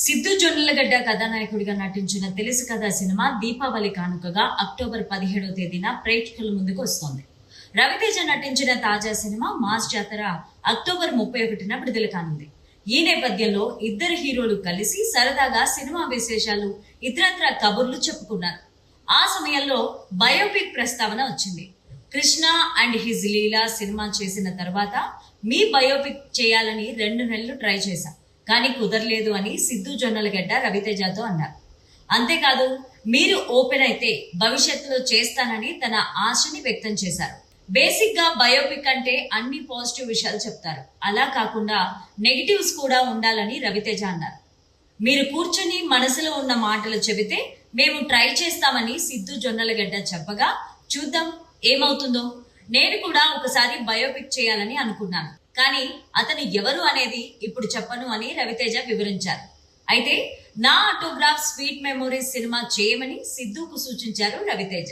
సిద్ధు జొన్నలగడ్డ కథానాయకుడిగా నటించిన తెలుసు కథ సినిమా దీపావళి కానుకగా అక్టోబర్ పదిహేడో తేదీన ప్రేక్షకుల ముందుకు వస్తోంది. రవితేజ నటించిన తాజా సినిమా మాస్ జాతర అక్టోబర్ ముప్పై ఒకటిన విడుదల కానుంది. ఈ నేపథ్యంలో ఇద్దరు హీరోలు కలిసి సరదాగా సినిమా విశేషాలు ఇతరత్ర కబుర్లు చెప్పుకున్నారు. ఆ సమయంలో బయోపిక్ ప్రస్తావన వచ్చింది. Krishna and his Leela cinema చేసిన తర్వాత మీ బయోపిక్ చేయాలని రెండు నెలలు ట్రై చేశాను కానీ కుదరలేదు అని సిద్ధు జొన్నలగడ్డ రవితేజతో అన్నారు. అంతేకాదు మీరు ఓపెన్ అయితే భవిష్యత్తులో చేస్తానని తన ఆశని వ్యక్తం చేశారు. బేసిక్గా బయోపిక్ అంటే అన్ని పాజిటివ్ విషయాలు చెప్తారు. అలా కాకుండా నెగిటివ్స్ కూడా ఉండాలని రవితేజ అన్నారు. మీరు కూర్చొని మనసులో ఉన్న మాటలు చెబితే మేము ట్రై చేస్తామని సిద్ధు జొన్నలగడ్డ చెప్పగా చూద్దాం ఏమవుతుందో? నేను కూడా ఒకసారి బయోపిక్ చేయాలని అనుకున్నాను. కానీ అతను ఎవరు అనేది ఇప్పుడు చెప్పను అని రవితేజ వివరించారు. అయితే నా ఆటోగ్రాఫ్ స్వీట్ మెమోరీస్ సినిమా చేయమని సిద్ధుకు సూచించారు రవితేజ.